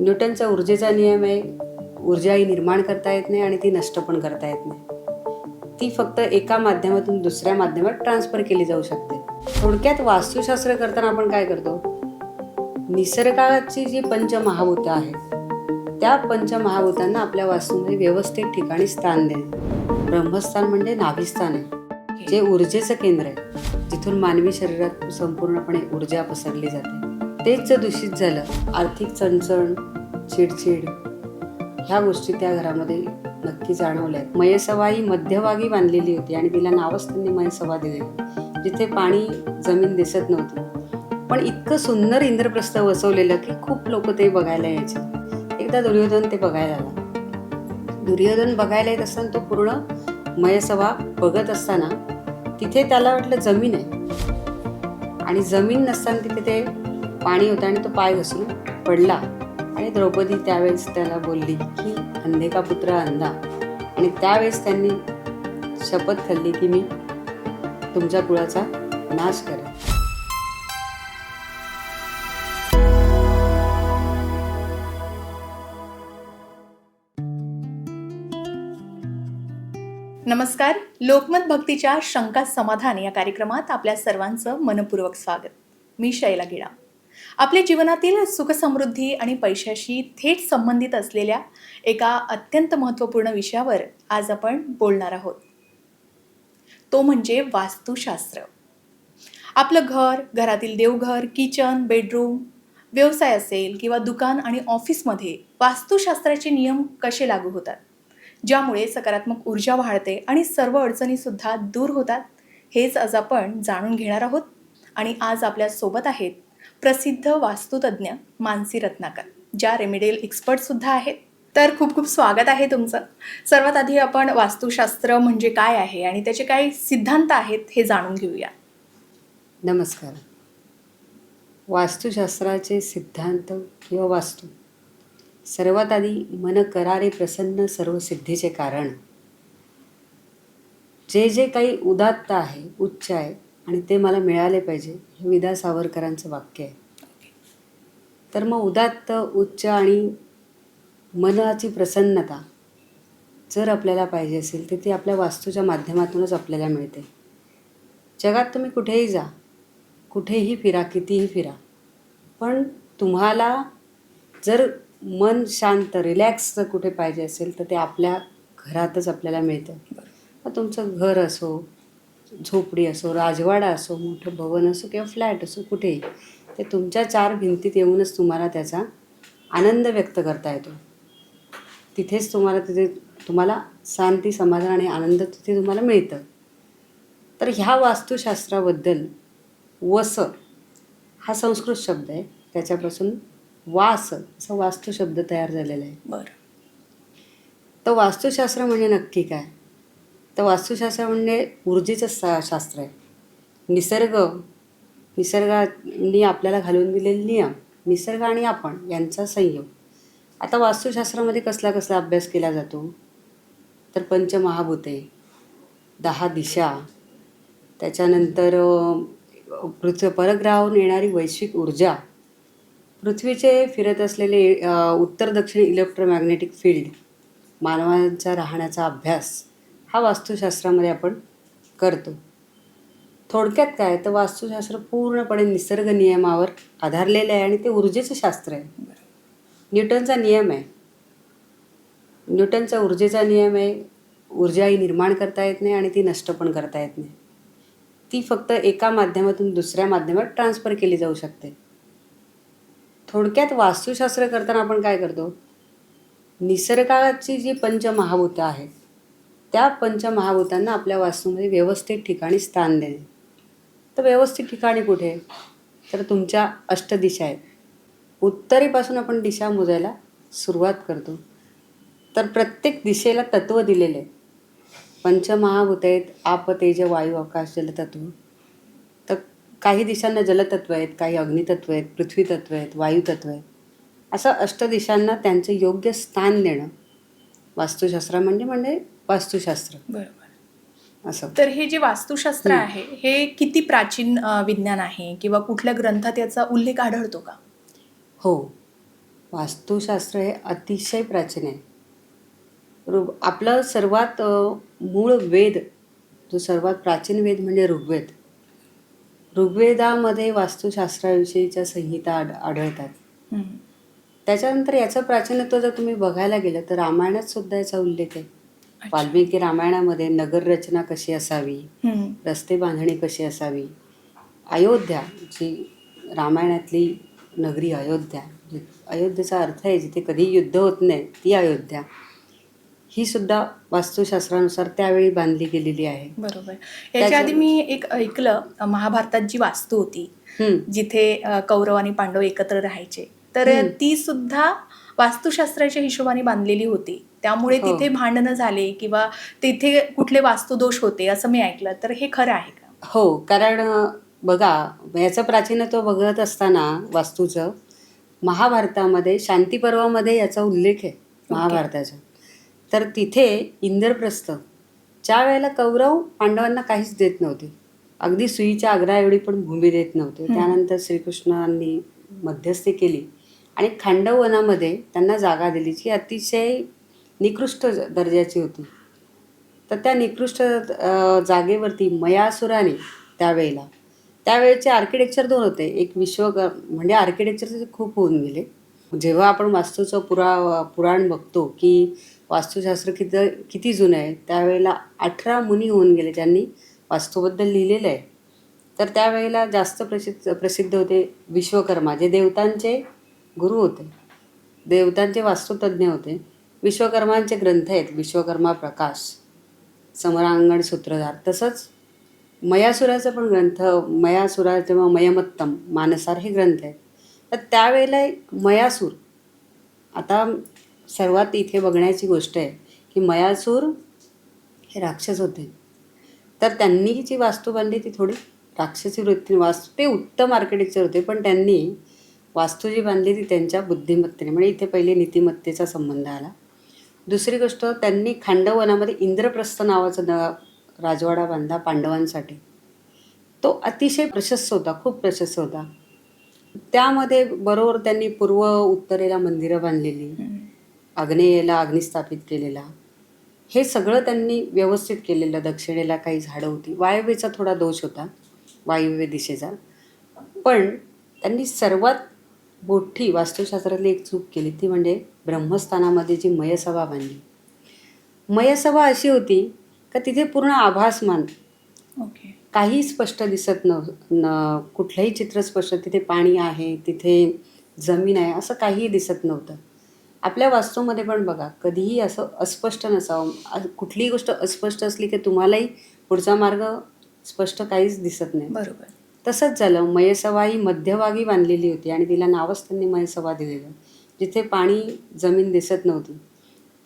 न्यूटनचा ऊर्जेचा नियम आहे. ऊर्जा ही निर्माण करता येत नाही आणि ती नष्ट पण करता येत नाही. ती फक्त एका माध्यमातून दुसऱ्या माध्यमात ट्रान्सफर केली जाऊ शकते. थोडक्यात वास्तुशास्त्र करताना आपण काय करतो? निसर्गाची जी पंचमहाभूतं आहेत त्या पंचमहाभूतांना आपल्या वास्तूमध्ये व्यवस्थित ठिकाणी स्थान देणे. ब्रह्मस्थान म्हणजे नाभिस्थान आहे जे ऊर्जेचं केंद्र आहे जिथून मानवी शरीरात संपूर्णपणे ऊर्जा पसरली जाते. तेच जर दूषित झालं. आर्थिक चणचण चिडचिड ह्या गोष्टी त्या घरामध्ये नक्की जाणवल्या आहेत मयसभा ही मध्यभागी बांधलेली होती आणि तिला नावच त्यांनी मयसभा दिले जिथे पाणी जमीन दिसत नव्हती. पण इतकं सुंदर इंद्रप्रस्थ वसवलेलं की खूप लोक ते बघायला यायचे. एकदा दुर्योधन ते बघायला आला. दुर्योधन बघायला येत असताना तो पूर्ण मयसभा बघत असताना तिथे त्याला वाटलं जमीन आहे. आणि जमीन नसताना तिथे ते पाणी होतं आणि तो पाय घसरून पडला. आणि द्रौपदी त्यावेळेस त्याला बोलली की अंधे का पुत्र अंधा? आणि त्यावेळेस त्यांनी शपथ खाल्ली की मी तुमच्या कुळाचा नाश करेन. नमस्कार. लोकमत भक्तीच्या शंका समाधान या कार्यक्रमात आपल्या सर्वांचं मनपूर्वक स्वागत. मी शैला गिडा आपल्या जीवनातील सुखसमृद्धी आणि पैशाशी थेट संबंधित असलेल्या एका अत्यंत महत्त्वपूर्ण विषयावर आज आपण बोलणार आहोत. तो म्हणजे वास्तुशास्त्र. आपलं घर घरातील देवघर किचन बेडरूम व्यवसाय असेल किंवा दुकान आणि ऑफिसमध्ये वास्तुशास्त्राचे नियम कसे लागू होतात? ज्यामुळे सकारात्मक ऊर्जा वाढते आणि सर्व अडचणीसुद्धा दूर होतात हेच आज आपण जाणून घेणार आहोत. आणि आज आपल्यासोबत आहेत प्रसिद्ध वास्तुतज्ञ मानसी रत्नाकर ज्या रेमिडियल एक्सपर्टसुद्धा आहेत. तर खूप खूप स्वागत आहे तुमचं. सर्वात आधी आपण वास्तुशास्त्र म्हणजे काय आहे आणि त्याचे काही सिद्धांत आहेत हे जाणून घेऊया. नमस्कार. वास्तुशास्त्राचे सिद्धांत किंवा वास्तू. सर्वात आधी मन करारे प्रसन्न सर्व सिद्धीचे कारण. जे जे काही उदात्त आहे उच्च आहे आणि ते मला मिळाले पाहिजे हे विदा सावरकरांचं वाक्य आहे. तर मग उदात्त उच्च आणि मनाची प्रसन्नता जर आपल्याला पाहिजे असेल तर ती आपल्या वास्तूच्या माध्यमातूनच आपल्याला मिळते. जगात तुम्ही कुठेही जा कुठेही फिरा कितीही फिरा पण तुम्हाला जर मन शांत रिलॅक्स जर कुठे पाहिजे असेल तर ते आपल्या घरातच आपल्याला मिळतं. मग तुमचं घर असो झोपडी असो राजवाडा असो मोठं भवन असो किंवा फ्लॅट असो कुठेही ते तुमच्या चार भिंतीत येऊनच तुम्हाला त्याचा आनंद व्यक्त करता येतो. तिथेच तुम्हाला तिथे तुम्हाला शांती समाधान आणि आनंद तिथे तुम्हाला मिळतं. तर ह्या वास्तुशास्त्राबद्दल वस हा संस्कृत शब्द आहे. त्याच्यापासून वास असा वास्तू शब्द तयार झालेला आहे. बरं. तर वास्तुशास्त्र म्हणजे नक्की काय? तर वास्तुशास्त्र म्हणजे ऊर्जेचं सा शास्त्र आहे. निसर्ग निसर्गाने आपल्याला घालून दिलेले नियम निसर्ग आणि आपण यांचा संयोग आता वास्तुशास्त्रामध्ये कसला कसला अभ्यास केला जातो? तर पंचमहाभूते दहा दिशा त्याच्यानंतर पृथ्वी परग्रहावरून येणारी वैश्विक ऊर्जा. पृथ्वीचे फिरत असलेले उत्तर दक्षिण इलेक्ट्रोमॅग्नेटिक फील्ड मानवांचा राहण्याचा अभ्यास हा वास्तुशास्त्रामध्ये आपण करतो. थोडक्यात काय? तर वास्तुशास्त्र पूर्णपणे निसर्ग नियमावर आधारलेलं आहे आणि ते ऊर्जेचं शास्त्र आहे. न्यूटनचा नियम आहे. न्यूटनचा ऊर्जेचा नियम आहे. ऊर्जा ही निर्माण करता येत नाही आणि ती नष्ट पण करता येत नाही. ती फक्त एका माध्यमातून दुसऱ्या माध्यमात ट्रान्सफर केली जाऊ शकते. थोडक्यात वास्तुशास्त्र करताना आपण काय करतो? निसर्गाची जी पंचमहाभूतं आहेत त्या पंचमहाभूतांना आपल्या वास्तूमध्ये व्यवस्थित ठिकाणी स्थान देणे. तर व्यवस्थित ठिकाणी कुठे? तर तुमच्या अष्टदिशा आहेत. उत्तरेपासून आपण दिशा मोजायला सुरुवात करतो. तर प्रत्येक दिशेला तत्त्व दिलेले आहे पंचमहाभूत आहेत आप तेज वायू आकाश जलतत्व. तर काही दिशांना जलतत्व आहेत काही अग्नितत्व आहेत पृथ्वीतत्व आहेत वायुतत्व आहेत. असं अष्टदिशांना त्यांचं योग्य स्थान देणं. वास्तुशास्त्र म्हणजे म्हणजे वास्तुशास्त्र. बरोबर. असं तर हे जे वास्तुशास्त्र. आहे हे किती प्राचीन विज्ञान आहे किंवा कुठल्या ग्रंथात याचा उल्लेख आढळतो का हो वास्तुशास्त्र हे अतिशय प्राचीन आहे ऋग आपलं सर्वात मूळ वेद जो सर्वात प्राचीन वेद म्हणजे ऋग्वेद ऋग्वेदामध्ये वास्तुशास्त्राविषयीच्या संहिता आढ आढळतात. त्याच्यानंतर याचं प्राचीनत्व जर तुम्ही बघायला गेलं तर रामायणात सुद्धा याचा उल्लेख आहे. वाल्मिकी रामायणामध्ये नगर रचना कशी असावी. रस्ते बांधणी कशी असावी? अयोध्या जी रामायणातली नगरी अयोध्या अयोध्येचा अर्थ आहे जिथे कधी युद्ध होत नाही ती अयोध्या. ही सुद्धा वास्तुशास्त्रानुसार त्यावेळी बांधली गेलेली आहे. बरोबर. याच्या आधी मी एक ऐकलं महाभारतात जी वास्तू होती जिथे कौरव आणि पांडव एकत्र राहायचे तर. ती सुद्धा वास्तुशास्त्राच्या हिशोबाने बांधलेली होती. त्यामुळे हो. तिथे भांडणं झाले किंवा तिथे कुठले वास्तुदोष होते असं मी ऐकलं. तर हे खरं आहे का? हो कारण बघा याचं प्राचीनत्व बघत असताना वास्तूचं महाभारतामध्ये शांती पर्वामध्ये याचा उल्लेख आहे महाभारताचा. तर तिथे इंद्रप्रस्थ ज्या वेळेला कौरव पांडवांना काहीच देत नव्हते. अगदी सुईच्या आग्रा एवढी पण भूमी देत नव्हते. त्यानंतर श्रीकृष्णांनी मध्यस्थी केली आणि खांडव वनामध्ये त्यांना जागा दिली जी अतिशय निकृष्ट दर्जाची होती. तर त्या निकृष्ट जागेवरती मयासुराने त्यावेळेला त्यावेळेचे आर्किटेक्चर दोन होते. एक विश्व म्हणजे आर्किटेक्चरचे खूप होऊन गेले. जेव्हा आपण वास्तूचं पुरा पुराण बघतो की वास्तुशास्त्र किती किती जुनं आहे त्यावेळेला अठरा मुनी होऊन गेले ज्यांनी वास्तूबद्दल लिहिलेलं आहे. तर त्यावेळेला जास्त प्रसिद्ध प्रसिद्ध होते विश्वकर्मा जे देवतांचे गुरु होते. देवतांचे वास्तुतज्ञ होते. विश्वकर्मांचे ग्रंथ आहेत विश्वकर्मा प्रकाश समरांगण सूत्रधार. तसंच मयासुराचा पण ग्रंथ मयासुरा किंवा मयमत्तम मानसार हे ग्रंथ आहेत. तर त्यावेळेला एक मयासूर आता सर्वात इथे बघण्याची गोष्ट आहे की मयासूर हे राक्षस होते. तर त्यांनी जी वास्तू बांधली ती थोडी राक्षसी वृत्ती वास्तू ते उत्तम आर्किटेक्चर होते पण त्यांनी वास्तू जी बांधली ती त्यांच्या बुद्धिमत्तेने. म्हणजे इथे पहिले नीतिमत्तेचा संबंध आला. दुसरी गोष्ट त्यांनी खांडवनामध्ये इंद्रप्रस्थ नावाचा न राजवाडा बांधला पांडवांसाठी. तो अतिशय प्रशस्त होता खूप प्रशस्त होता. त्यामध्ये बरोबर त्यांनी पूर्व उत्तरेला मंदिरं बांधलेली. आग्नेयेला अग्नी स्थापित केलेला. हे सगळं त्यांनी व्यवस्थित केलेलं दक्षिणेला काही झाडं होती. वायव्येचा थोडा दोष होता वायव्य दिशेचा. पण त्यांनी सर्वात मोठी वास्तुशास्त्रातली एक चूक केली. ती म्हणजे ब्रह्मस्थानामध्ये जी मयसभा बांधली. मयसभा अशी होती का तिथे पूर्ण आभासमान ओके. काही स्पष्ट दिसत नव न कुठलंही चित्र स्पष्ट तिथे पाणी आहे तिथे जमीन आहे असं काहीही दिसत नव्हतं. आपल्या वास्तूमध्ये पण बघा कधीही असं अस्पष्ट नसावं. कुठलीही गोष्ट अस्पष्ट असली की तुम्हालाही पुढचा मार्ग स्पष्ट काहीच दिसत नाही. बरोबर. तसंच झालं. मयसभा ही मध्यभागी बांधलेली होती आणि तिला नावच त्यांनी मयसवा दिलेलं. जिथे पाणी जमीन दिसत नव्हती.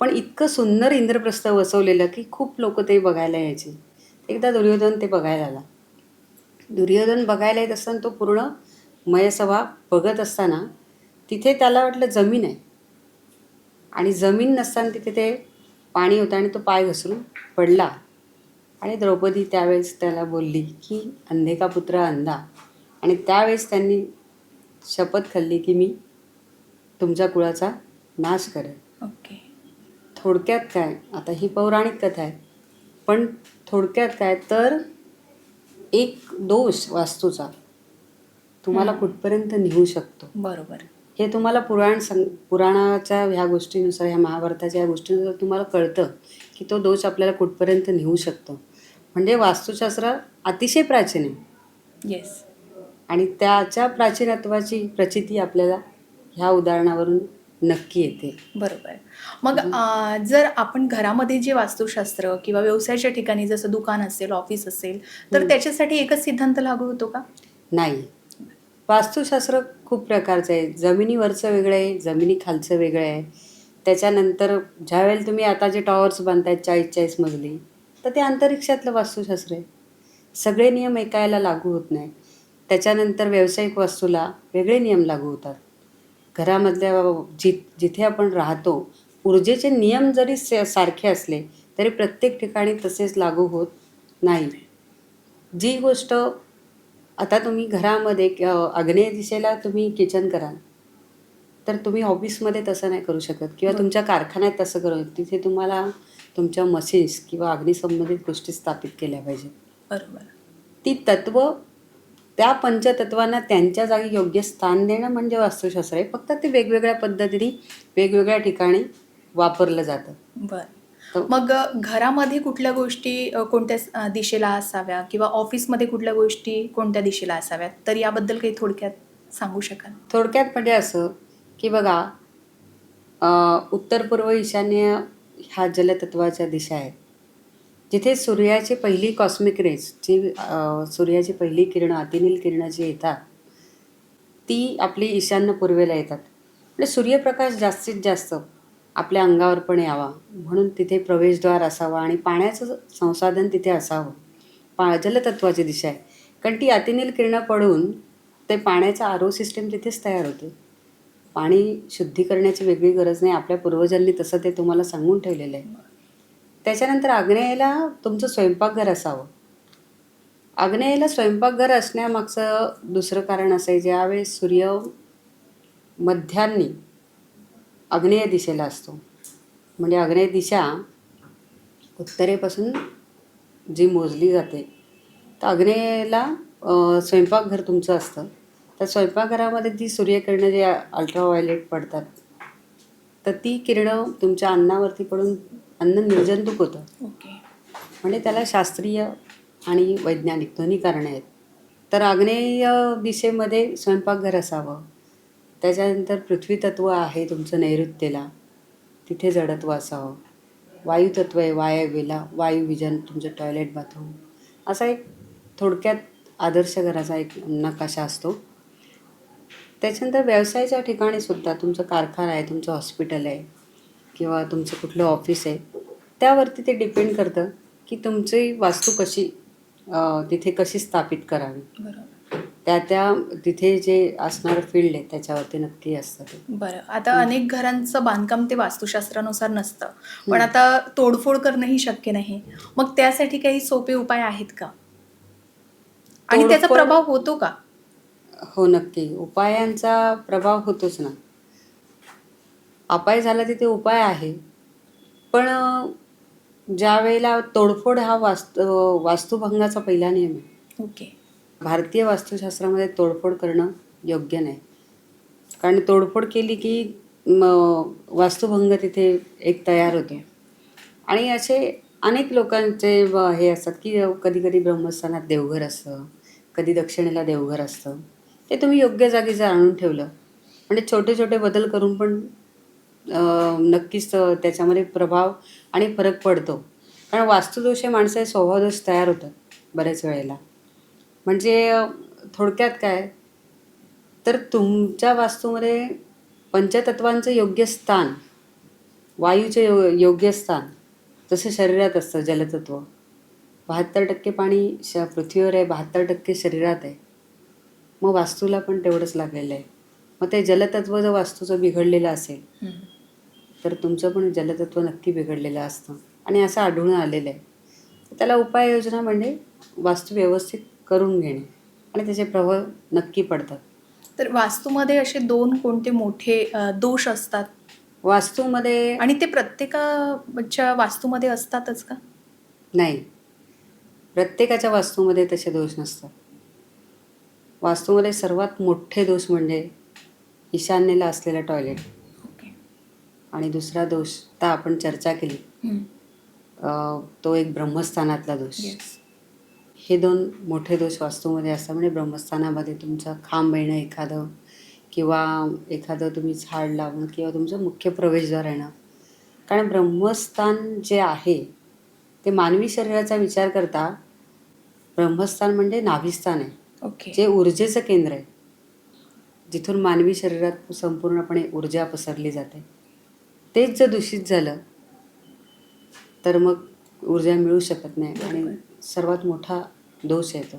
पण इतकं सुंदर इंद्रप्रस्थ वसवलेलं की खूप लोक ते बघायला यायचे. एकदा दुर्योधन ते बघायला आला. दुर्योधन बघायला येत असताना तो पूर्ण मयसभा बघत असताना तिथे त्याला वाटलं जमीन आहे. आणि जमीन नसताना तिथे ते पाणी होतं आणि तो पाय घसरून पडला. आणि द्रौपदी त्यावेळेस त्याला बोलली की अंधे का पुत्र अंधा. आणि त्यावेळेस त्यांनी शपथ खाल्ली की मी तुमच्या कुळाचा नाश करेन. ओके. थोडक्यात काय? आता ही पौराणिक कथा आहे. पण थोडक्यात काय? तर एक दोष वास्तूचा तुम्हाला. कुठपर्यंत नेऊ शकतो. बरोबर. हे तुम्हाला पुराण सांग पुराणाच्या ह्या गोष्टीनुसार ह्या महाभारताच्या ह्या गोष्टीनुसार तुम्हाला कळतं की तो दोष आपल्याला कुठपर्यंत नेऊ शकतो. म्हणजे वास्तुशास्त्र अतिशय प्राचीन आहे. येस आणि त्याच्या प्राचीनत्वाची प्रचिती आपल्याला ह्या उदाहरणावरून नक्की येते. बरोबर. मग जर आपण घरामध्ये जे वास्तुशास्त्र किंवा व्यवसायाच्या ठिकाणी जसं दुकान असेल ऑफिस असेल तर. त्याच्यासाठी एकच सिद्धांत लागू होतो का? नाही. वास्तुशास्त्र खूप प्रकारचं आहे. जमिनीवरचं वेगळं आहे जमिनी खालचं वेगळं आहे. त्याच्यानंतर ज्यावेळेला तुम्ही आता जे टॉवर्स बांधतायत चाळीस चाळीस मजली तर ते अंतरिक्षातलं वास्तुशास्त्र आहे. सगळे नियम एकायला लागू होत नाही. त्याच्यानंतर व्यावसायिक वास्तूला वेगळे नियम लागू होतात. घरामधल्या जि जिथे आपण राहतो ऊर्जेचे नियम जरी से सारखे असले तरी प्रत्येक ठिकाणी तसेच लागू होत नाही. जी गोष्ट आता तुम्ही घरामध्ये क- आग्नेय दिशेला तुम्ही किचन कराल तर तुम्ही ऑफिसमध्ये तसं नाही करू शकत किंवा. तुमच्या कारखान्यात तसं करू तिथे तुम्हाला तुमच्या मशीन्स किंवा अग्निसंबंधित गोष्टी स्थापित केल्या पाहिजेत बरोबर. ती तत्व त्या पंचतत्वांना त्यांच्या जागी योग्य स्थान देणं म्हणजे वास्तुशास्त्र आहे. फक्त ते वेगवेगळ्या पद्धतीने वेगवेगळ्या ठिकाणी वापरलं जातं. बर. मग घरामध्ये कुठल्या गोष्टी कोणत्या दिशेला असाव्या किंवा ऑफिसमध्ये कुठल्या गोष्टी कोणत्या दिशेला असाव्यात? तर याबद्दल काही थोडक्यात सांगू शकाल? थोडक्यात म्हणजे असं की बघा उत्तर पूर्व ईशान्य ह्या जलतत्वाच्या दिशा आहेत जिथे सूर्याची पहिली कॉस्मिक रेज जी सूर्याची पहिली किरणं अतिनील किरणं जी येतात ती आपली ईशान्य पूर्वेला येतात. म्हणजे सूर्यप्रकाश जास्तीत जास्त आपल्या अंगावर पण यावा म्हणून तिथे प्रवेशद्वार असावा आणि पाण्याचं संसाधन तिथे असावं. पा जलतत्वाची दिशा आहे. कारण ती अतिनील किरणं पडून ते पाण्याचा आरो सिस्टीम तिथेच तयार होते. पाणी शुद्धी करण्याची वेगळी गरज नाही. आपल्या पूर्वजांनी तसं ते तुम्हाला सांगून ठेवलेलं आहे. त्याच्यानंतर आग्नेयला तुमचं स्वयंपाकघर असावं. आग्नेयला स्वयंपाकघर असण्यामागचं दुसरं कारण असं आहे ज्यावेळेस सूर्य मध्यान्नी आग्नेय दिशेला असतो. म्हणजे आग्नेय दिशा उत्तरेपासून जी मोजली जाते तर आग्नेयला स्वयंपाकघर तुमचं असतं. त्या स्वयंपाकघरामध्ये जी सूर्यकिरणं जे अल्ट्राव्हायलेट पडतात तर ती किरणं तुमच्या अन्नावरती पडून अन्न निर्जंतुक होतं. ओके. म्हणजे त्याला शास्त्रीय आणि वैज्ञानिक दोन्ही कारणं आहेत. तर आग्नेय दिशेमध्ये स्वयंपाकघर असावं. त्याच्यानंतर पृथ्वी तत्व आहे तुमचं नैऋत्येला. तिथे जडत्व असावं. वायुतत्व आहे वायव्येला. वायू विजन तुमचं टॉयलेट बाथरूम असा एक थोडक्यात आदर्श घराचा एक नकाशा असतो. त्याच्यानंतर व्यवसायाच्या ठिकाणी सुद्धा तुमचं कारखाना आहे तुमचं हॉस्पिटल आहे किंवा तुमचं कुठलं ऑफिस आहे त्यावरती ते डिपेंड करतं की तुमची वास्तू कशी तिथे कशी स्थापित करावी. बरोबर. त्या त्या तिथे जे असणारं फील्ड आहे त्याच्यावरती नक्की असतं ते. बरं. आता अनेक घरांचं बांधकाम ते वास्तुशास्त्रानुसार नसतं. पण आता तोडफोड करणंही शक्य नाही. मग त्यासाठी काही सोपे उपाय आहेत का? आणि त्याचा प्रभाव होतो का? हो नक्की. उपायांचा प्रभाव होतोच ना. अपाय झाला तिथे उपाय आहे. पण ज्या वेळेला तोडफोड हा वास्तू वास्तुभंगाचा पहिला नियम आहे. ओके. भारतीय वास्तुशास्त्रामध्ये तोडफोड करणं योग्य नाही. कारण तोडफोड केली की म वास्तुभंग तिथे एक तयार होतो. आणि असे अनेक लोकांचे हे असतात की कधी कधी ब्रह्मस्थानात देवघर असतं कधी दक्षिणेला देवघर असतं. ते तुम्ही योग्य जागी जर आणून ठेवलं. म्हणजे छोटे छोटे बदल करून पण नक्कीच त्याच्यामध्ये प्रभाव आणि फरक पडतो. कारण वास्तुदोष हे माणसाचे स्वभावदोष तयार होतात बऱ्याच वेळेला. म्हणजे थोडक्यात काय? तर तुमच्या वास्तूमध्ये पंचतत्वांचं योग्य स्थान वायूचे यो योग्य स्थान जसं शरीरात असतं जलतत्व. बहात्तर टक्के पाणी श पृथ्वीवर आहे बहात्तर टक्के शरीरात आहे. मग वास्तूला पण तेवढंच लागलेलं आहे. मग ते जलतत्व जर वास्तूचं बिघडलेलं असेल. तर तुमचं पण जलतत्व नक्की बिघडलेलं असतं. आणि असं आढळून आलेलं आहे. तर त्याला उपाययोजना म्हणजे वास्तू व्यवस्थित करून घेणे. आणि त्याचे प्रभाव नक्की पडतात. तर वास्तूमध्ये असे दोन कोणते मोठे दोष असतात? वास्तूमध्ये आणि ते प्रत्येकाच्या वास्तूमध्ये असतातच का? नाही. प्रत्येकाच्या वास्तूमध्ये तसे दोष नसतात. वास्तूमध्ये सर्वात मोठे दोष म्हणजे ईशान्येला असलेलं टॉयलेट आणि दुसरा दोष आता आपण चर्चा केली. अ, तो एक ब्रह्मस्थानातला दोष. हे दोन मोठे दोष वास्तूमध्ये असतात. म्हणजे ब्रह्मस्थानामध्ये तुमचं खांब येणं एखादं किंवा एखादं तुम्ही झाड लावणं किंवा तुमचं मुख्य प्रवेशद्वार येणं. कारण ब्रह्मस्थान जे आहे ते मानवी शरीराचा विचार करता ब्रह्मस्थान म्हणजे नाभिस्थान आहे. ओके जे ऊर्जेचं केंद्र आहे जिथून मानवी शरीरात संपूर्णपणे ऊर्जा पसरली जाते तेच जर दूषित झालं तर मग ऊर्जा मिळू शकत नाही आणि सर्वात मोठा दोष आहे तो.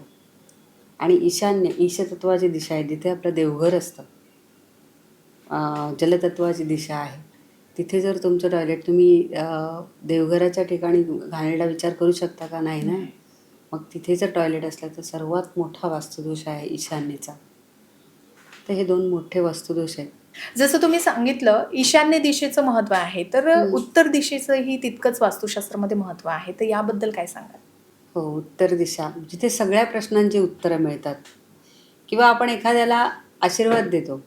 आणि ईशान्य ईशतत्वाची दिशा आहे जिथे आपलं देवघर असतं. जलतत्वाची दिशा आहे. तिथे जर तुमचं टॉयलेट तुम्ही देवघराच्या ठिकाणी घालण्याचा विचार करू शकता का? नाही ना? मग तिथे जर टॉयलेट असलं तर सर्वात मोठा वास्तुदोष आहे ईशान्येचा. तर हे दोन मोठे वास्तुदोष आहेत. जसं तुम्ही सांगितलं ईशान्य दिशेचं महत्त्व आहे तर. उत्तर दिशेचंही तितकंच वास्तुशास्त्रामध्ये महत्त्व आहे. तर याबद्दल काय सांगाल? हो उत्तर दिशा. जिथे सगळ्या प्रश्नांची उत्तरं मिळतात. किंवा आपण एखाद्याला आशीर्वाद देतो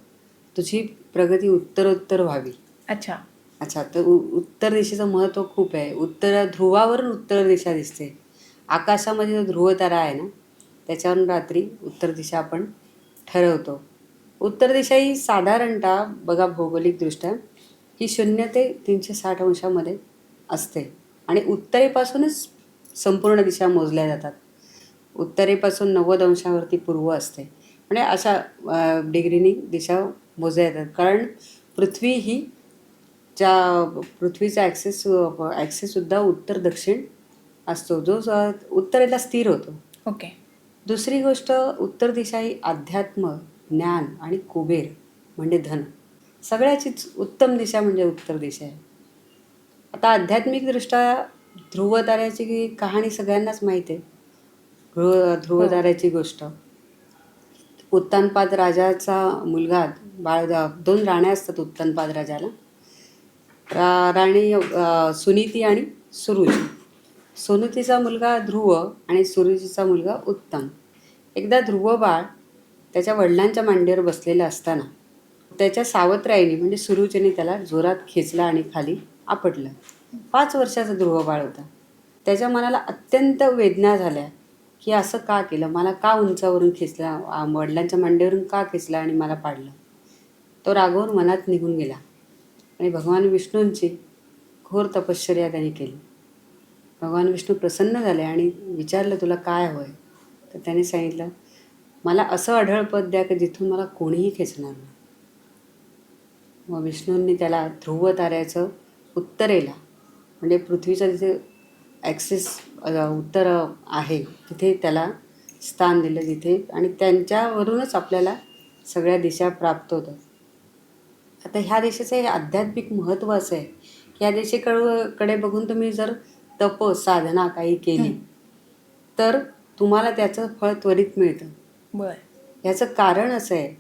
तुझी प्रगती उत्तरोत्तर व्हावी. अच्छा. अच्छा तर उत्तर दिशेचं महत्त्व खूप आहे. उत्तर ध्रुवावरून उत्तर दिशा दिसते. आकाशामध्ये जो ध्रुवतारा आहे ना त्याच्यावरून रात्री उत्तर दिशा आपण ठरवतो. उत्तर दिशा ही साधारणतः बघा भौगोलिकदृष्ट्या ही शून्य ते तीनशे साठ अंशामध्ये असते. आणि उत्तरेपासूनच संपूर्ण दिशा मोजल्या जातात. उत्तरेपासून नव्वद अंशावरती पूर्व असते. म्हणजे अशा डिग्रीनी दिशा मोजल्या जातात. कारण पृथ्वी ही ज्या पृथ्वीचा ॲक्सेस ॲक्सेससुद्धा उत्तर दक्षिण असतो. जो उत्तरेला स्थिर होतो. ओके. दुसरी गोष्ट उत्तर दिशा ही अध्यात्म ज्ञान आणि कुबेर म्हणजे धन. सगळ्याचीच उत्तम दिशा म्हणजे उत्तर दिशा आहे. आता आध्यात्मिकदृष्ट्या ध्रुवताऱ्याची कहाणी सगळ्यांनाच माहीत आहे. ध्रुव ध्रुवताऱ्याची गोष्ट. उत्तानपाद राजाचा मुलगा बाळ दोन राण्या असतात उत्तानपाद राजाला. रा राणी सुनीती आणि सुरुची सोनुतीचा मुलगा ध्रुव आणि सुरुजीचा मुलगा उत्तम. एकदा ध्रुव बाळ त्याच्या वडिलांच्या मांडीवर बसलेलं असताना त्याच्या सावत्राईने म्हणजे सुरुजीने त्याला जोरात खेचला आणि खाली आपटलं. पाच वर्षाचा ध्रुव बाळ होता. त्याच्या मनाला अत्यंत वेदना झाल्या की असं का केलं? मला का उंचावरून खेचला? वडिलांच्या मांडीवरून का खेचला आणि मला पाडलं? तो रागवून मनात निघून गेला. आणि भगवान विष्णूंची घोर तपश्चर्या त्यांनी केली. भगवान विष्णू प्रसन्न झाले आणि विचारलं तुला काय हवं आहे तर त्याने सांगितलं मला असं अढळ पद द्या की जिथून मला कोणीही खेचणार नाही. मग विष्णूंनी त्याला ध्रुव ताऱ्याचं उत्तरेला म्हणजे पृथ्वीचं जिथे ॲक्सेस उत्तर आहे तिथे त्याला स्थान दिलं जिथे आणि त्यांच्यावरूनच आपल्याला सगळ्या दिशा प्राप्त होतात. आता ह्या देशाचं हे आध्यात्मिक महत्त्व असं आहे. की ह्या देशेकडं कडे बघून तुम्ही जर तप साधना काही केली तर तुम्हाला त्याचं फळ त्वरित मिळतं. बर. याचं कारण असं आहे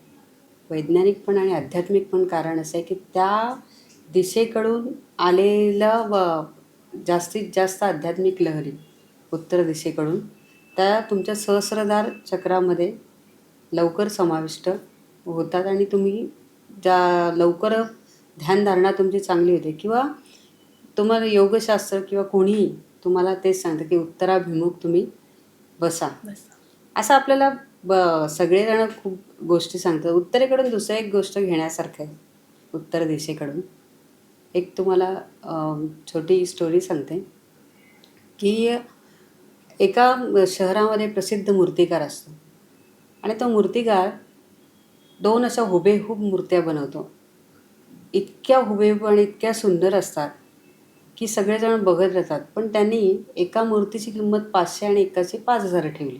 वैज्ञानिक पण आणि आध्यात्मिक पण कारण असं आहे की त्या दिशेकडून आलेलं व जास्तीत जास्त आध्यात्मिक लहरी उत्तर दिशेकडून त्या तुमच्या सहस्रदार चक्रामध्ये लवकर समाविष्ट होतात आणि तुम्ही ज्या लवकर ध्यानधारणा तुमची चांगली होते किंवा तुम्हाला योगशास्त्र किंवा कोणीही तुम्हाला तेच सांगतं की उत्तराभिमुख तुम्ही बसा. असं आपल्याला ब सगळेजण खूप गोष्टी सांगतात. उत्तरेकडून दुसरं एक गोष्ट घेण्यासारखं आहे उत्तर दिशेकडून. एक तुम्हाला छोटी स्टोरी सांगते की एका शहरामध्ये प्रसिद्ध मूर्तिकार असतो. आणि तो मूर्तिकार दोन अशा हुबेहूब मूर्त्या बनवतो. इतक्या हुबेहूब आणि इतक्या सुंदर असतात. की सगळेजण बघत राहतात. पण त्यांनी एका मूर्तीची किंमत पाचशे आणि एकाची पाच हजार ठेवली.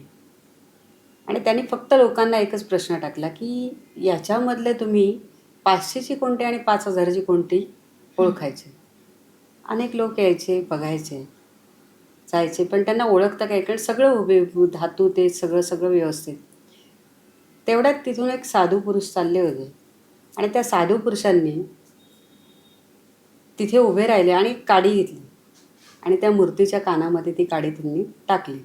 आणि त्यांनी फक्त लोकांना एकच प्रश्न टाकला की याच्यामधले तुम्ही पाचशेची कोणती आणि पाच हजाराची कोणती ओळखायचे अनेक लोक यायचे बघायचे जायचे पण त्यांना ओळखता काय? कारण सगळं उभे धातू ते सगळं सगळं व्यवस्थित. तेवढ्यात तिथून एक साधू पुरुष चालले होते. आणि त्या साधू पुरुषांनी तिथे उभे राहिले आणि काडी घेतली. आणि त्या मूर्तीच्या कानामध्ये ती काडी त्यांनी टाकली.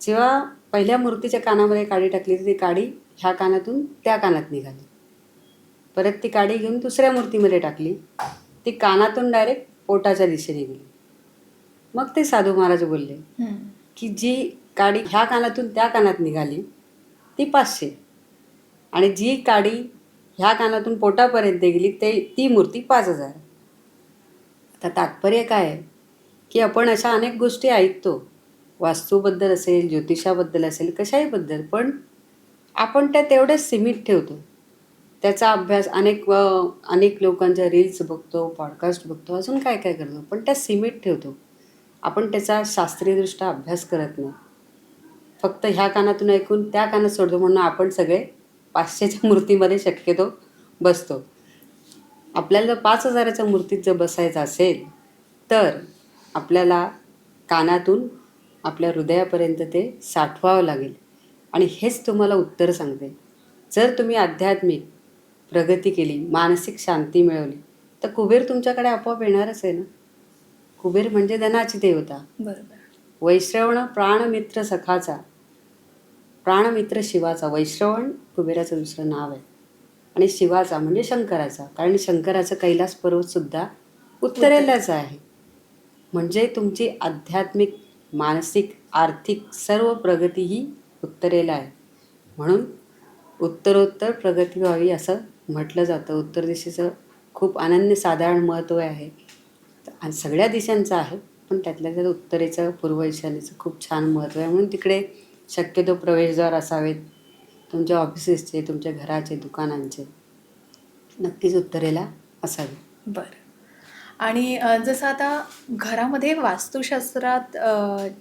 जेव्हा पहिल्या मूर्तीच्या कानामध्ये काडी टाकली तर ती काडी ह्या कानातून त्या कानात निघाली. परत ती काडी घेऊन दुसऱ्या मूर्तीमध्ये टाकली. ती कानातून डायरेक्ट पोटाच्या दिशेने गेली. मग ते साधू महाराज बोलले. की जी काडी ह्या कानातून त्या कानात निघाली ती पाचशे. आणि जी काडी ह्या कानातून पोटापर्यंत गेली ते ती मूर्ती पाच हजार. आता तात्पर्य काय? आहे की आपण अशा अनेक गोष्टी ऐकतो. वास्तूबद्दल असेल ज्योतिषाबद्दल असेल कशाहीबद्दल पण आपण त्या तेवढ्याच सीमित ठेवतो. त्याचा अभ्यास अनेक अनेक लोकांच्या रील्स बघतो पॉडकास्ट बघतो अजून काय काय करतो पण त्या सीमित ठेवतो. आपण त्याचा शास्त्रीयदृष्ट्या अभ्यास करत नाही. फक्त ह्या कानातून ऐकून त्या कानात सोडतो म्हणून आपण सगळे पाचशेच्या मूर्तीमध्ये शक्यतो बसतो. आपल्याला जर पाच हजाराच्या मूर्तीत जर बसायचं असेल तर आपल्याला कानातून आपल्या हृदयापर्यंत ते साठवावं लागेल. आणि हेच तुम्हाला उत्तर सांगते. जर तुम्ही आध्यात्मिक प्रगती केली मानसिक शांती मिळवली तर कुबेर तुमच्याकडे आपोआप येणारच आहे ना? कुबेर म्हणजे धनाची देवता. बरोबर. वैश्रवण प्राणमित्र सखाचा प्राणमित्र शिवाचा. वैश्रवण कुबेराचं दुसरं नाव आहे. आणि शिवाचा म्हणजे शंकराचा. कारण शंकराचं कैलास पर्वत सुद्धा उत्तरेलाच आहे. म्हणजे तुमची आध्यात्मिक मानसिक आर्थिक सर्व प्रगती ही उत्तरेला आहे. म्हणून उत्तरोत्तर प्रगती व्हावी असं म्हटलं जातं. उत्तर दिशेचं खूप अनन्य साधारण महत्त्व आहे. आणि सगळ्या दिशांचं आहे पण त्यातल्या त्यात उत्तरेचं पूर्व ईशान्याचं खूप छान महत्त्व आहे. म्हणून तिकडे शक्यतो प्रवेशद्वार असावेत. तुमच्या ऑफिसेसचे तुमच्या घराचे दुकानांचे. नक्कीच उत्तरेला असावे. बरं. आणि जसं आता घरामध्ये वास्तुशास्त्रात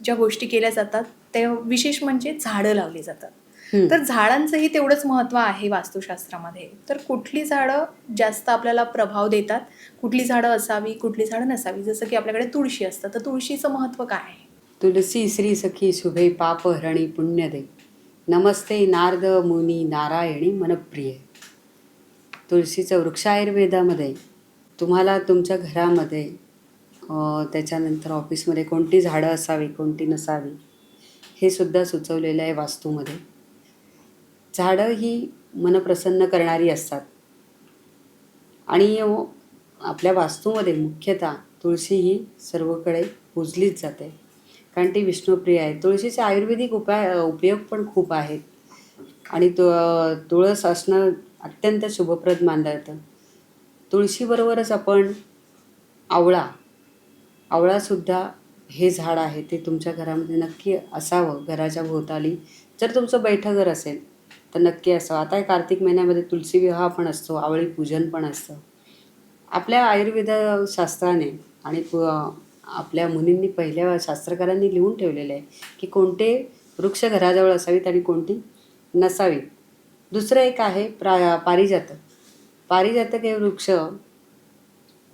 ज्या गोष्टी केल्या जातात ते विशेष म्हणजे झाडं लावली जातात. तर झाडांचंही तेवढंच महत्त्व आहे वास्तुशास्त्रामध्ये. तर कुठली झाडं जास्त आपल्याला प्रभाव देतात? कुठली झाडं असावी कुठली झाडं नसावी? जसं की आपल्याकडे तुळशी असतं तर तुळशीचं महत्त्व काय आहे? तुलसी श्री सखी शुभे पाप हरणी पुण्यदे नमस्ते नारद मुनी नारायणी मनप्रिय. तुळशीचं वृक्ष आयुर्वेदामध्ये तुम्हाला तुमच्या घरामध्ये त्याच्यानंतर ऑफिसमध्ये कोणती झाडं असावी कोणती नसावी हे सुद्धा सुचवलेलं आहे वास्तूमध्ये. झाडं ही मन प्रसन्न करणारी असतात. आणि आपल्या वास्तूमध्ये मुख्यतः तुळशी ही सर्वकडे पूजलीच जाते. कारण ती विष्णुप्रिय आहे. तुळशीचे आयुर्वेदिक उपाय उपयोग पण खूप आहेत. आणि तु तुळस असणं अत्यंत शुभप्रद मानलं जातं. तुळशीबरोबरच आपण आवळा आवळासुद्धा हे झाड आहे ते तुमच्या घरामध्ये नक्की असावं घराच्या भोवताली. जर तुमचं बैठं घर असेल तर नक्की असावं. आता कार्तिक महिन्यामध्ये तुळशी विवाह पण असतो आवळी पूजन पण असतं. आपल्या आयुर्वेद शास्त्राने आणि पु आपल्या मुनींनी पहिल्या शास्त्रकारांनी लिहून ठेवलेलं आहे की कोणते वृक्ष घराजवळ असावीत आणि कोणती नसावीत. दुसरं एक आहे प्रा पारिजातक. पारिजातक हे वृक्ष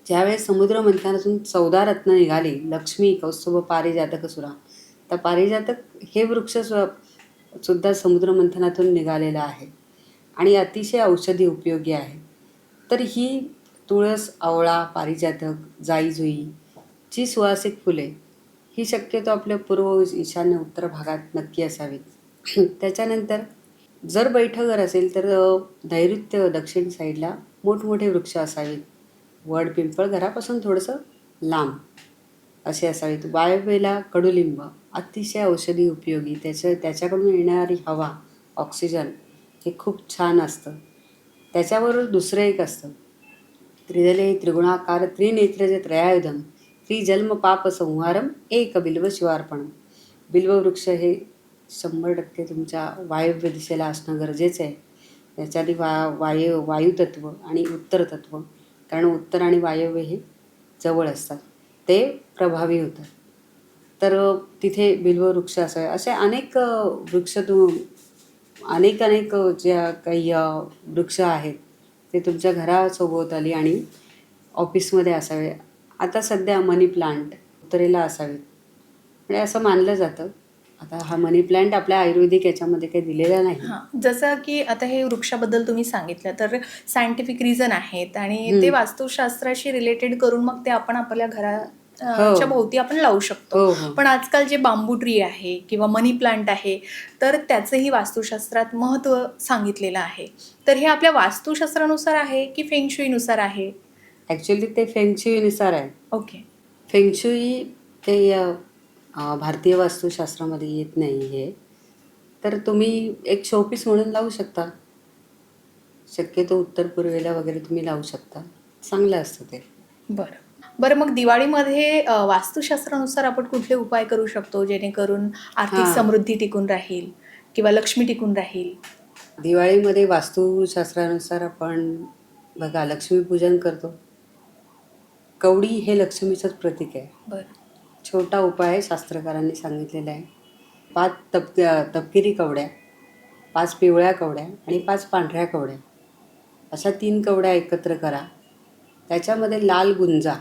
ज्यावेळेस समुद्र मंथनातून चौदा रत्न निघाली लक्ष्मी कौस्तुभ पारिजातक सुरा तर पारिजातक हे वृक्ष स्व सुद्धा समुद्र मंथनातून निघालेलं आहे. आणि अतिशय औषधी उपयोगी आहे. तर ही तुळस आवळा पारिजातक जाईजुई जी सुवासिक फुले ही शक्यतो आपल्या पूर्व ईशान्य उत्तर भागात नक्की असावीत. त्याच्यानंतर जर बैठघर असेल तर नैऋत्य दक्षिण साईडला मोठमोठे वृक्ष असावेत. वड पिंपळ घरापासून थोडंसं लांब असे असावेत. वायव्येला कडुलिंब अतिशय औषधी उपयोगी. त्याच्या त्याच्याकडून येणारी हवा ऑक्सिजन हे खूप छान असतं. त्याच्याबरोबर दुसरं एक असतं. त्रिदले त्रिगुणाकार त्रिनेत्र जे त्रयायुधम. त्रिजन्म पाप संहारम एक बिल्व शिवार्पण बिल्ववृक्ष हे शंभर टक्के तुमच्या वायव्य दिशेला असणं गरजेचं आहे. त्याच्याआधी वा वायू वायुतत्व आणि उत्तर तत्व कारण उत्तर आणि वायव्य हे जवळ असतात. ते प्रभावी होतात. तर तिथे बिल्ववृक्ष असावे असे अनेक वृक्ष तू अनेक अनेक ज्या काही वृक्ष आहेत ते तुमच्या घरासोबत आली आणि ऑफिसमध्ये असावे. आता सध्या मनी प्लांट उत्तरेला असावेत म्हणजे असं मानलं जातं. आता हा मनी प्लांट आपल्या आयुर्वेदिक याच्यामध्ये काही दिलेला नाही. हां जसं की आता हे वृक्षाबद्दल तुम्ही सांगितलं तर सायंटिफिक रिझन आहेत आणि. ते वास्तुशास्त्राशी रिलेटेड करून मग ते आपण आपल्या घरा हो. च्या भोवती आपण लावू शकतो. हो हो. पण आजकाल जे बांबू ट्री आहे किंवा मनी प्लांट आहे तर त्याचंही वास्तुशास्त्रात महत्त्व सांगितलेलं आहे. तर हे आपल्या वास्तुशास्त्रानुसार आहे की फेंगशुईनुसार आहे? ॲक्च्युली ते फेंगशुईनुसार आहे. ओके फेंगशुई ते अ, भारतीय वास्तुशास्त्रामध्ये येत नाही हे. तर तुम्ही एक शोपीस म्हणून लावू शकता. शक्यतो उत्तर पूर्वेला वगैरे तुम्ही लावू शकता. चांगलं असतं ते. बरं. बरं मग दिवाळीमध्ये अ, वास्तुशास्त्रानुसार आपण कुठले उपाय करू शकतो? जेणेकरून आर्थिक हां. समृद्धी टिकून राहील किंवा लक्ष्मी टिकून राहील? दिवाळीमध्ये वास्तुशास्त्रानुसार आपण बघा लक्ष्मीपूजन करतो. कवडी हे लक्ष्मीचंच प्रतीक आहे. बरं. छोटा उपाय शास्त्रकारांनी सांगितलेला आहे. पाच तप तपकिरी कवड्या पाच पिवळ्या कवड्या आणि पाच पांढऱ्या कवड्या. अशा तीन कवड्या एकत्र करा. त्याच्यामध्ये लाल गुंजा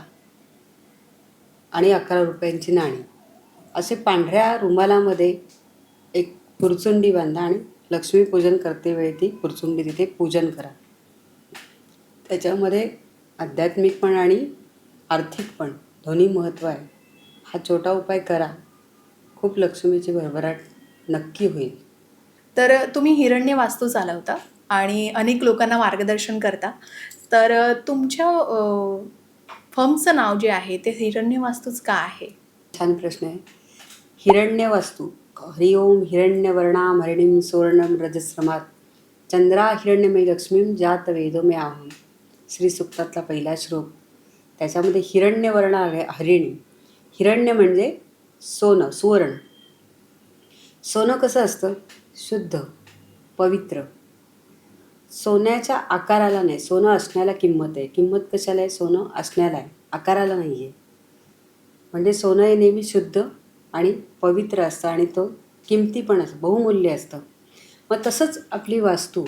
आणि अकरा रुपयांची नाणी. असे पांढऱ्या रुमालामध्ये एक पुरचुंडी बांधा आणि लक्ष्मीपूजन करते वेळी ती पुरचुंडी तिथे पूजन करा. त्याच्यामध्ये आध्यात्मिक पण आणि आर्थिक पण दोन्ही महत्त्व आहे. हा छोटा उपाय करा. खूप लक्ष्मीची भरभराट नक्की होईल. तर तुम्ही हिरण्य वास्तू चालवता आणि अनेक लोकांना मार्गदर्शन करता. तर तुमच्या फर्मचं नाव जे आहे ते हिरण्य वास्तूच का आहे? छान प्रश्न आहे. हिरण्य वस्तू हरिओम हिरण्यवर्णाम हरिणीम सुवर्णम रजस्रमात चंद्रा हिरण्यमय लक्ष्मीम जात वेदो मे आहम श्री सुक्तातला पहिला श्लोक. त्याच्यामध्ये हिरण्यवर्ण आहे हरिणी. हिरण्य म्हणजे सोनं सुवर्ण. सोनं कसं असतं? शुद्ध पवित्र. सोन्याच्या आकाराला नाही सोनं असण्याला किंमत आहे. किंमत कशाला आहे? सोनं असण्याला आहे. आकाराला नाही आहे. म्हणजे सोनं हे नेहमी शुद्ध आणि पवित्र असतं आणि तो किमती पण असतं बहुमूल्य असतं. मग तसंच आपली वास्तू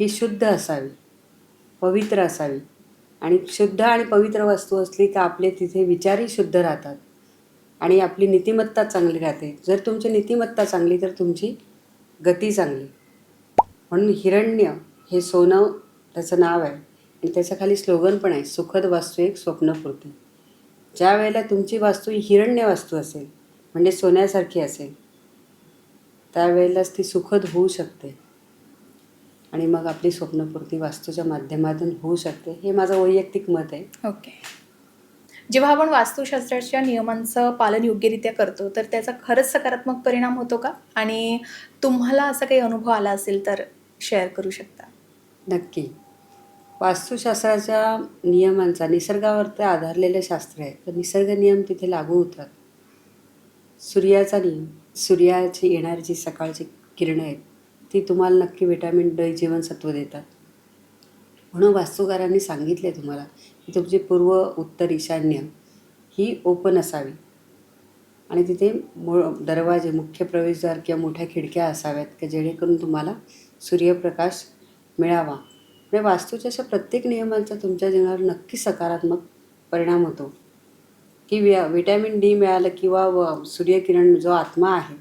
ही शुद्ध असावी पवित्र असावी. आणि शुद्ध आणि पवित्र वस्तू असली तर आपले तिथे विचारही शुद्ध राहतात. आणि आपली नीतिमत्ता चांगली राहते. जर तुमची नीतिमत्ता चांगली तर तुमची गती चांगली. म्हणून हिरण्य हे सोनं त्याचं नाव आहे. आणि त्याच्याखाली स्लोगन पण आहे सुखद वास्तू एक स्वप्नपूर्ती. ज्या वेळेला तुमची वास्तू ही हिरण्य वास्तू असेल म्हणजे सोन्यासारखी असेल त्यावेळेलाच ती सुखद होऊ शकते. आणि मग आपली स्वप्नपूर्ती वास्तूच्या माध्यमातून होऊ शकते. हे माझं वैयक्तिक मत आहे. ओके. जेव्हा आपण वास्तुशास्त्राच्या नियमांचं पालन योग्यरित्या करतो तर त्याचा खरंच सकारात्मक परिणाम होतो का? आणि तुम्हाला असा काही अनुभव आला असेल तर शेअर करू शकता. नक्की. वास्तुशास्त्राच्या नियमांचा निसर्गावरती आधारलेले शास्त्र आहे तर निसर्ग नियम तिथे लागू होतात. सूर्याचा नियम सूर्याची येणारी जी सकाळची किरणं आहेत ती तुम्हाला नक्की विटॅमिन ड जीवनसत्व देतात. म्हणून वास्तुकारांनी सांगितले तुम्हाला की तुमची पूर्व उत्तर ईशान्य ही ओपन असावी. आणि तिथे मु दरवाजे मुख्य प्रवेशद्वार किंवा मोठ्या खिडक्या असाव्यात की जेणेकरून तुम्हाला सूर्यप्रकाश मिळावा. म्हणजे वास्तूच्या अशा प्रत्येक नियमांचा तुमच्या जीवनावर नक्की सकारात्मक परिणाम होतो. की व्या विटॅमिन डी मिळालं किंवा व सूर्यकिरण जो आत्मा आहे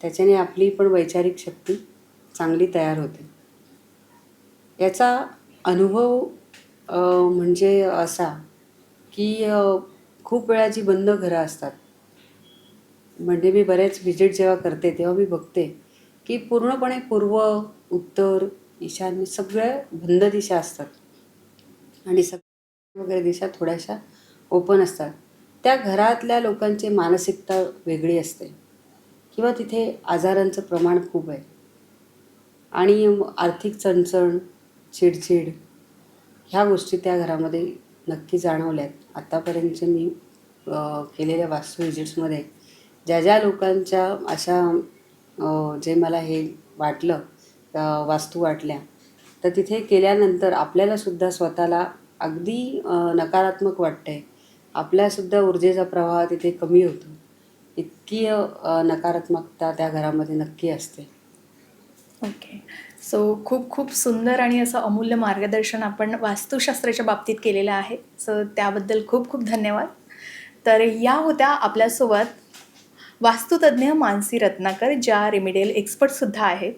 त्याच्याने आपली पण वैचारिक शक्ती चांगली तयार होते. याचा अनुभव म्हणजे असा की खूप वेळा जी बंद घरं असतात म्हणजे मी बरेच व्हिजिट जेव्हा करते तेव्हा मी बघते की पूर्णपणे पूर्व उत्तर ईशान्य सगळ्या बंद दिशा असतात. आणि सग वगैरे दिशा थोड्याशा ओपन असतात. त्या घरातल्या लोकांची मानसिकता वेगळी असते. किंवा तिथे आजारांचं प्रमाण खूप आहे. आणि आर्थिक चणचण चिडचिड ह्या गोष्टी त्या घरामध्ये नक्की जाणवल्यात. आत्तापर्यंत मी केलेल्या वास्तू विजिट्समध्ये ज्या ज्या लोकांच्या अशा जे मला हे वाटलं वास्तू वाटल्या तर तिथे केल्यानंतर आपल्यालासुद्धा स्वतःला अगदी नकारात्मक वाटतंय. आपल्यासुद्धा ऊर्जेचा प्रवाह तिथे कमी होतो. इतकी नकारात्मकता त्या घरामध्ये नक्की असते. ओके सो खूप खूप सुंदर आणि असं अमूल्य मार्गदर्शन आपण वास्तुशास्त्राच्या बाबतीत केलेलं आहे. सो त्याबद्दल खूप खूप धन्यवाद. तर या होत्या आपल्यासोबत वास्तुतज्ञ मानसी रत्नाकर ज्या रेमिडियल एक्सपर्टसुद्धा आहेत.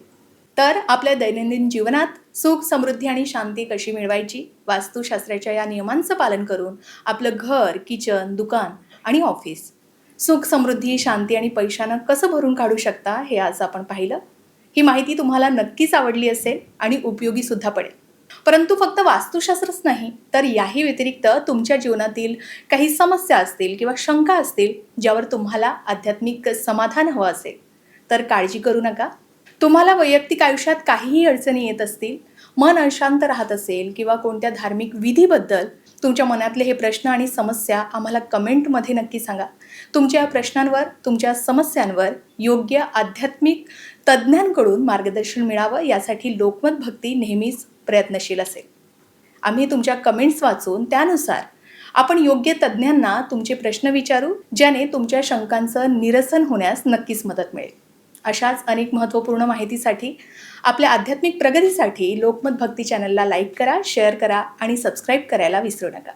तर आपल्या दैनंदिन जीवनात सुख समृद्धी आणि शांती कशी मिळवायची? वास्तुशास्त्राच्या या नियमांचं पालन करून आपलं घर किचन दुकान आणि ऑफिस सुख समृद्धी शांती आणि पैशानं कसं भरून काढू शकता हे आज आपण पाहिलं. ही माहिती तुम्हाला नक्कीच आवडली असेल आणि उपयोगीसुद्धा पडेल. परंतु फक्त वास्तुशास्त्रच नाही तर याही व्यतिरिक्त तुमच्या जीवनातील काही समस्या असतील किंवा शंका असतील ज्यावर तुम्हाला आध्यात्मिक समाधान हवं असेल तर काळजी करू नका. तुम्हाला वैयक्तिक आयुष्यात काहीही अडचणी येत असतील मन अशांत राहत असेल किंवा कोणत्या धार्मिक विधीबद्दल तुमच्या मनातले हे प्रश्न आणि समस्या आम्हाला कमेंटमध्ये नक्की सांगा. तुमच्या प्रश्नांवर तुमच्या समस्यांवर योग्य आध्यात्मिक तज्ज्ञांकडून मार्गदर्शन मिळावं यासाठी लोकमत भक्ती नेहमीच प्रयत्नशील असेल. आम्ही तुमच्या कमेंट्स वाचून त्यानुसार आपण योग्य तज्ज्ञांना तुमचे प्रश्न विचारू ज्याने तुमच्या शंकांचं निरसन होण्यास नक्कीच मदत मिळेल. अशाच अनेक महत्त्वपूर्ण माहितीसाठी आपल्या आध्यात्मिक प्रगतीसाठी लोकमत भक्ती चॅनलला लाईक करा शेअर करा आणि सबस्क्राईब करायला विसरू नका.